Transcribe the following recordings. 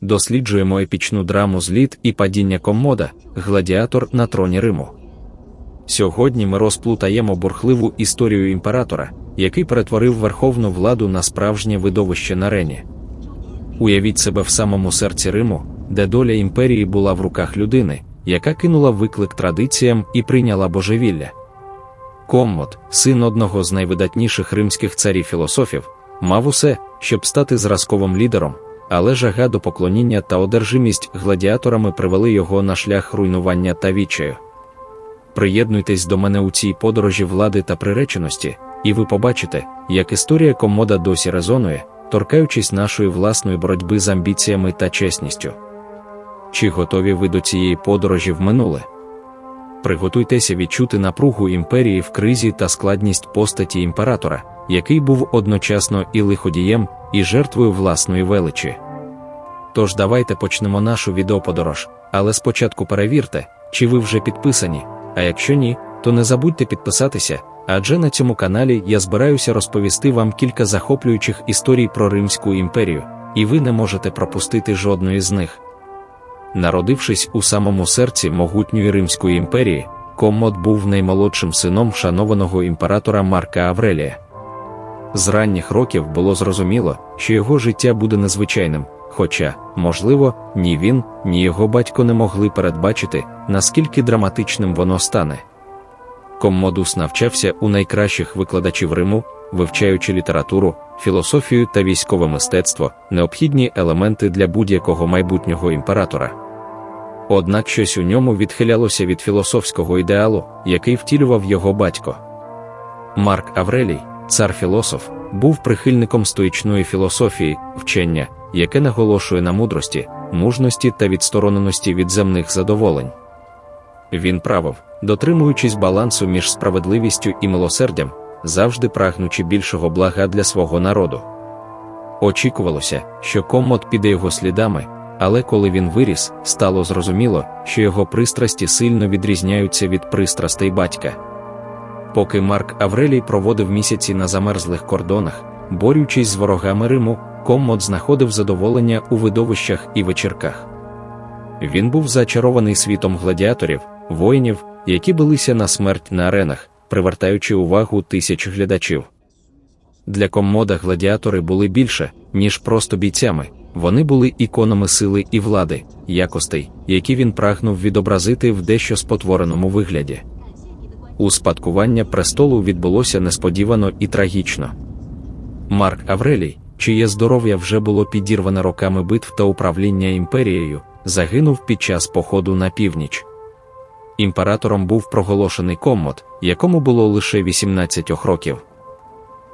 досліджуємо епічну драму зліт і падіння комода, гладіатор на троні Риму. Сьогодні ми розплутаємо бурхливу історію імператора, який перетворив верховну владу на справжнє видовище на арені. Уявіть себе в самому серці Риму, де доля імперії була в руках людини, яка кинула виклик традиціям і прийняла божевілля. Коммод, син одного з найвидатніших римських царів філософів, мав усе, щоб стати зразковим лідером, але жага до поклоніння та одержимість гладіаторами привели його на шлях руйнування та відчаю. Приєднуйтесь до мене у цій подорожі влади та приреченості, і ви побачите, як історія комода досі резонує, торкаючись нашої власної боротьби з амбіціями та чесністю. Чи готові ви до цієї подорожі в минуле? Приготуйтеся відчути напругу імперії в кризі та складність постаті імператора, який був одночасно і лиходієм, і жертвою власної величі. Тож давайте почнемо нашу відеоподорож, але спочатку перевірте, чи ви вже підписані, а якщо ні, то не забудьте підписатися, адже на цьому каналі я збираюся розповісти вам кілька захоплюючих історій про Римську імперію, і ви не можете пропустити жодної з них. Народившись у самому серці могутньої Римської імперії, Коммод був наймолодшим сином шанованого імператора Марка Аврелія. З ранніх років було зрозуміло, що його життя буде незвичайним, хоча, можливо, ні він, ні його батько не могли передбачити, наскільки драматичним воно стане. Коммодус навчався у найкращих викладачів Риму, вивчаючи літературу, філософію та військове мистецтво, необхідні елементи для будь-якого майбутнього імператора. Однак щось у ньому відхилялося від філософського ідеалу, який втілював його батько. Марк Аврелій, цар філософ, був прихильником стоїчної філософії, вчення, яке наголошує на мудрості, мужності та відстороненості від земних задоволень. Він правив, дотримуючись балансу між справедливістю і милосердям, завжди прагнучи більшого блага для свого народу. Очікувалося, що комод піде його слідами, але коли він виріс, стало зрозуміло, що його пристрасті сильно відрізняються від пристрастей батька. Поки Марк Аврелій проводив місяці на замерзлих кордонах, борючись з ворогами Риму, Коммод знаходив задоволення у видовищах і вечірках. Він був зачарований світом гладіаторів, воїнів, які билися на смерть на аренах, привертаючи увагу тисяч глядачів. Для коммода гладіатори були більше, ніж просто бійцями, вони були іконами сили і влади, якостей, які він прагнув відобразити в дещо спотвореному вигляді. Успадкування престолу відбулося несподівано і трагічно. Марк Аврелій, чиє здоров'я вже було підірване роками битв та управління імперією, загинув під час походу на північ. Імператором був проголошений коммод, якому було лише 18 років.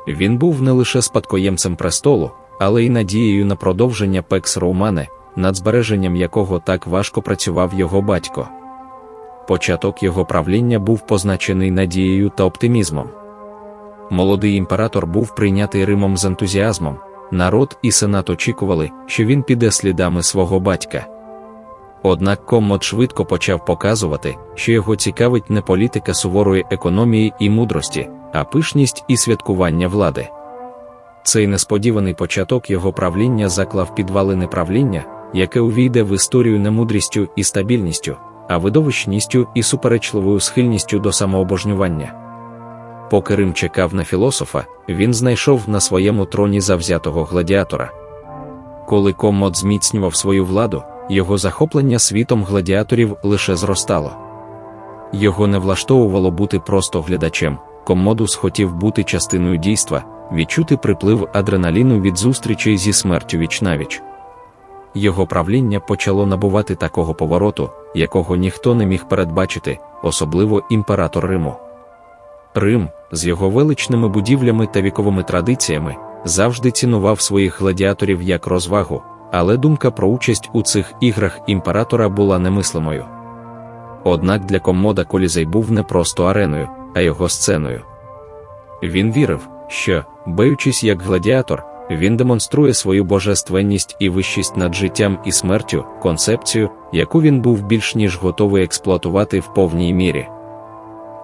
Він був не лише спадкоємцем престолу, але й надією на продовження Пекс Роумане, над збереженням якого так важко працював його батько. Початок його правління був позначений надією та оптимізмом. Молодий імператор був прийнятий Римом з ентузіазмом, народ і сенат очікували, що він піде слідами свого батька. Однак Коммод швидко почав показувати, що його цікавить не політика суворої економії і мудрості, а пишність і святкування влади. Цей несподіваний початок його правління заклав підвалини правління, яке увійде в історію не мудрістю і стабільністю, а видовищністю і суперечливою схильністю до самообожнювання. Поки Рим чекав на філософа, він знайшов на своєму троні завзятого гладіатора. Коли Коммод зміцнював свою владу, його захоплення світом гладіаторів лише зростало. Його не влаштовувало бути просто глядачем, Коммодус хотів бути частиною дійства, відчути приплив адреналіну від зустрічей зі смертю вічнавіч. Його правління почало набувати такого повороту, якого ніхто не міг передбачити, особливо імператор Риму. Рим, з його величними будівлями та віковими традиціями, завжди цінував своїх гладіаторів як розвагу, але думка про участь у цих іграх імператора була немислимою. Однак для комода Колізей був не просто ареною, а його сценою. Він вірив, що, баючись як гладіатор, він демонструє свою божественність і вищість над життям і смертю, концепцію, яку він був більш ніж готовий експлуатувати в повній мірі.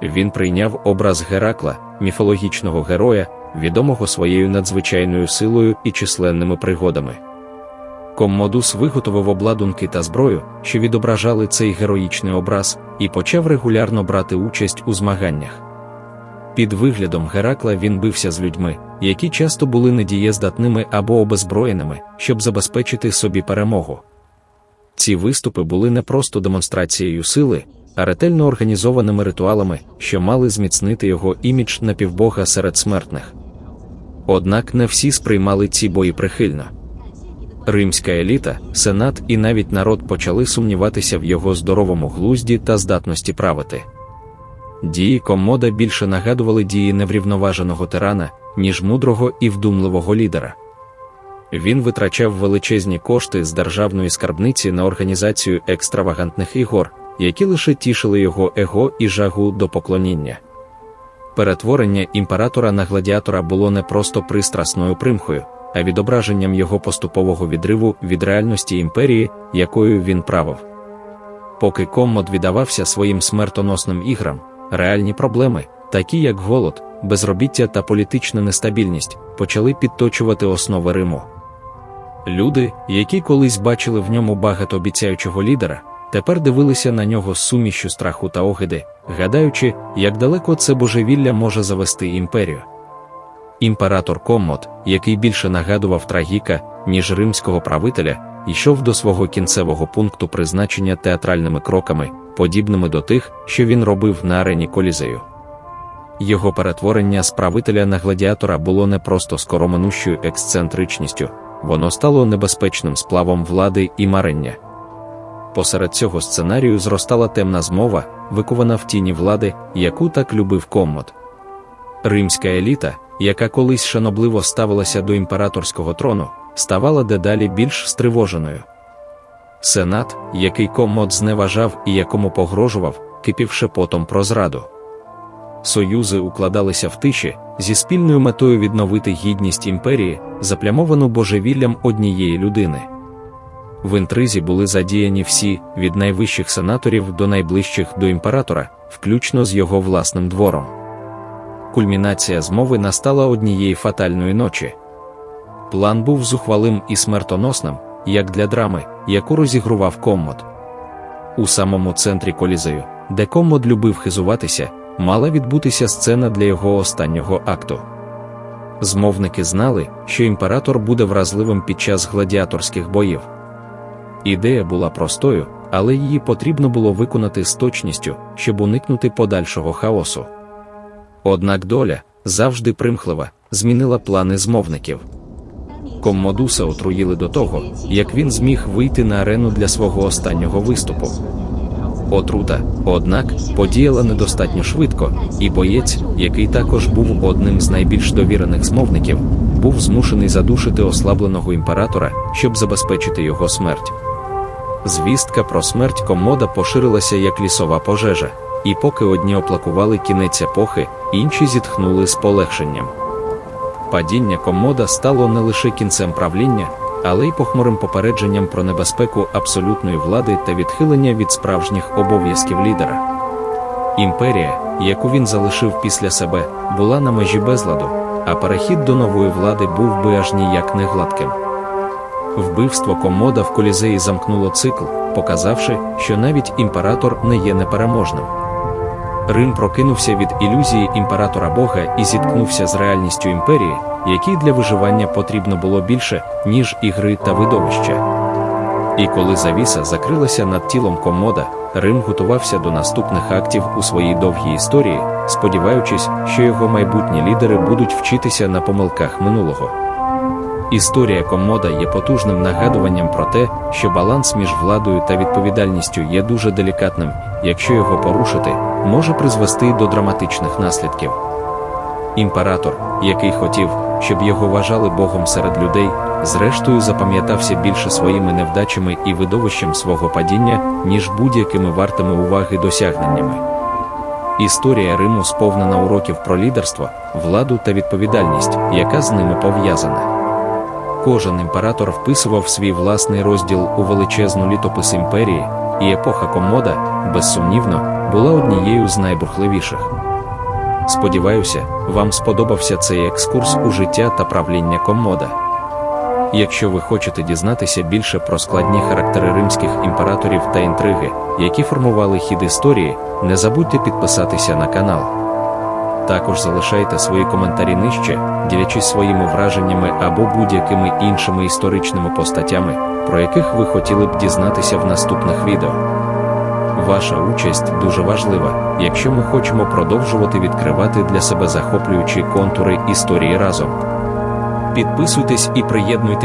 Він прийняв образ Геракла, міфологічного героя, відомого своєю надзвичайною силою і численними пригодами. Коммодус виготовив обладунки та зброю, що відображали цей героїчний образ, і почав регулярно брати участь у змаганнях. Під виглядом Геракла він бився з людьми, які часто були недієздатними або обезброєними, щоб забезпечити собі перемогу. Ці виступи були не просто демонстрацією сили, а ретельно організованими ритуалами, що мали зміцнити його імідж напівбога серед смертних. Однак не всі сприймали ці бої прихильно. Римська еліта, сенат і навіть народ почали сумніватися в його здоровому глузді та здатності правити. Дії комода більше нагадували дії неврівноваженого тирана, ніж мудрого і вдумливого лідера. Він витрачав величезні кошти з державної скарбниці на організацію екстравагантних ігор, які лише тішили його его і жагу до поклоніння. Перетворення імператора на гладіатора було не просто пристрасною примхою, а відображенням його поступового відриву від реальності імперії, якою він правив. Поки Коммод віддавався своїм смертоносним іграм, реальні проблеми, такі як голод, безробіття та політична нестабільність, почали підточувати основи Риму. Люди, які колись бачили в ньому багатообіцяючого лідера, тепер дивилися на нього з сумішю страху та огиди, гадаючи, як далеко це божевілля може завести імперію. Імператор Коммод, який більше нагадував трагіка, ніж римського правителя, йшов до свого кінцевого пункту призначення театральними кроками, подібними до тих, що він робив на арені Колізею. Його перетворення з правителя на гладіатора було не просто скороминущою ексцентричністю, воно стало небезпечним сплавом влади і марення. Посеред цього сценарію зростала темна змова, викована в тіні влади, яку так любив Коммод. Римська еліта, яка колись шанобливо ставилася до імператорського трону, ставала дедалі більш стривоженою. Сенат, який Коммод зневажав і якому погрожував, кипів шепотом про зраду. Союзи укладалися в тиші зі спільною метою відновити гідність імперії, заплямовану божевіллям однієї людини. В інтризі були задіяні всі, від найвищих сенаторів до найближчих до імператора, включно з його власним двором. Кульмінація змови настала однієї фатальної ночі. План був зухвалим і смертоносним, як для драми, яку розігрував Коммод. У самому центрі колізею, де Коммод любив хизуватися, мала відбутися сцена для його останнього акту. Змовники знали, що імператор буде вразливим під час гладіаторських боїв. Ідея була простою, але її потрібно було виконати з точністю, щоб уникнути подальшого хаосу. Однак доля, завжди примхлива, змінила плани змовників. Коммодуса отруїли до того, як він зміг вийти на арену для свого останнього виступу. Отрута, однак, подіяла недостатньо швидко, і боєць, який також був одним з найбільш довірених змовників, був змушений задушити ослабленого імператора, щоб забезпечити його смерть. Звістка про смерть комода поширилася як лісова пожежа, і поки одні оплакували кінець епохи, інші зітхнули з полегшенням. Падіння комода стало не лише кінцем правління, але й похмурим попередженням про небезпеку абсолютної влади та відхилення від справжніх обов'язків лідера. Імперія, яку він залишив після себе, була на межі безладу, а перехід до нової влади був би аж ніяк не гладким. Вбивство комода в колізеї замкнуло цикл, показавши, що навіть імператор не є непереможним. Рим прокинувся від ілюзії імператора Бога і зіткнувся з реальністю імперії, якій для виживання потрібно було більше, ніж ігри та видовища. І коли завіса закрилася над тілом комода, Рим готувався до наступних актів у своїй довгій історії, сподіваючись, що його майбутні лідери будуть вчитися на помилках минулого. Історія комода є потужним нагадуванням про те, що баланс між владою та відповідальністю є дуже делікатним, якщо його порушити, може призвести до драматичних наслідків. Імператор, який хотів, щоб його вважали Богом серед людей, зрештою запам'ятався більше своїми невдачами і видовищем свого падіння, ніж будь-якими вартими уваги досягненнями. Історія Риму сповнена уроків про лідерство, владу та відповідальність, яка з ними пов'язана. Кожен імператор вписував свій власний розділ у величезну літопис імперії, і епоха комода, безсумнівно, була однією з найбурхливіших. Сподіваюся, вам сподобався цей екскурс у життя та правління комода. Якщо ви хочете дізнатися більше про складні характери римських імператорів та інтриги, які формували хід історії, не забудьте підписатися на канал. Також залишайте свої коментарі нижче, ділячись своїми враженнями або будь-якими іншими історичними постатями, про яких ви хотіли б дізнатися в наступних відео. Ваша участь дуже важлива, якщо ми хочемо продовжувати відкривати для себе захоплюючі контури історії разом. Підписуйтесь і приєднуйтесь.